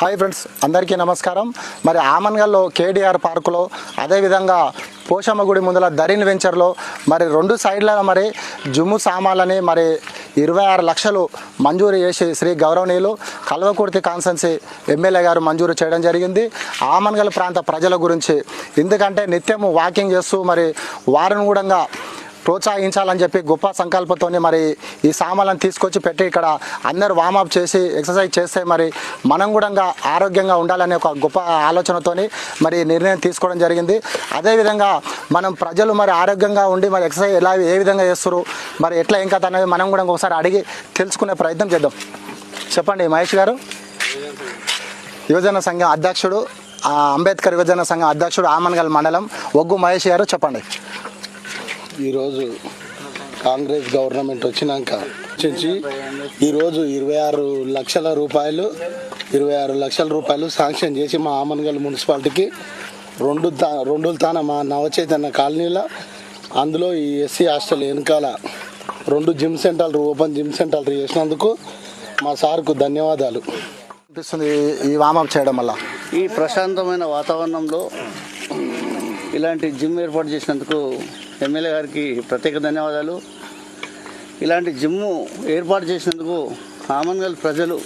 Hi friends అందరికీ నమస్కారం. మరి ఆమన్గల్లో కేడిఆర్ పార్కులో అదేవిధంగా పోషమ్మ గుడి ముందల దరిన్ వెంచర్లో మరి రెండు సైడ్ల మరి జుమ్ము సామాన్లని మరి ఇరవై ఆరు లక్షలు మంజూరు చేసి శ్రీ గౌరవనీయులు కల్వకుర్తి కాన్సెన్సీ ఎమ్మెల్యే గారు మంజూరు చేయడం జరిగింది. ఆమన్గల్ ప్రాంత ప్రజల గురించి ఎందుకంటే నిత్యము వాకింగ్ చేస్తూ మరి వారిని కూడా ప్రోత్సహించాలని చెప్పి గొప్ప సంకల్పంతోనే మరి ఈ సామాన్లను తీసుకొచ్చి పెట్టి ఇక్కడ అందరు వామప్ చేసి ఎక్సర్సైజ్ చేస్తే మరి మనం కూడా ఆరోగ్యంగా ఉండాలనే ఒక గొప్ప ఆలోచనతోని మరి నిర్ణయం తీసుకోవడం జరిగింది. అదేవిధంగా మనం ప్రజలు మరి ఆరోగ్యంగా ఉండి మరి ఎక్సర్సైజ్ ఎలా ఏ విధంగా చేస్తారు మరి ఎట్లా ఏం కథ అనేది మనం కూడా ఒకసారి అడిగి తెలుసుకునే ప్రయత్నం చేద్దాం. చెప్పండి మహేష్ గారు. యువజన సంఘం అధ్యక్షుడు అంబేద్కర్ యువజన సంఘం అధ్యక్షుడు ఆమన్గల్ మండలం ఒగ్గు మహేష్ గారు చెప్పండి. ఈరోజు కాంగ్రెస్ గవర్నమెంట్ వచ్చినాక నుంచి ఈరోజు ఇరవై ఆరు లక్షల రూపాయలు ఇరవై ఆరు లక్షల రూపాయలు శాంక్షన్ చేసి మా ఆమన్గల్ మున్సిపాలిటీకి రెండు తా రెండు తాన మా నవచైతన్య కాలనీలో అందులో ఈ ఎస్సీ హాస్టల్ వెనకాల రెండు జిమ్ సెంటర్లు ఓపెన్ జిమ్ సెంటర్లు చేసినందుకు మా సార్కు ధన్యవాదాలు. అనిపిస్తుంది ఈ వామప్ చేయడం వల్ల. ఈ ప్రశాంతమైన వాతావరణంలో ఇలాంటి జిమ్ ఏర్పాటు చేసినందుకు ఎమ్మెల్యే గారికి ప్రత్యేక ధన్యవాదాలు. ఇలాంటి జిమ్ ఏర్పాటు చేసినందుకు ఆమన్గల్ ప్రజలు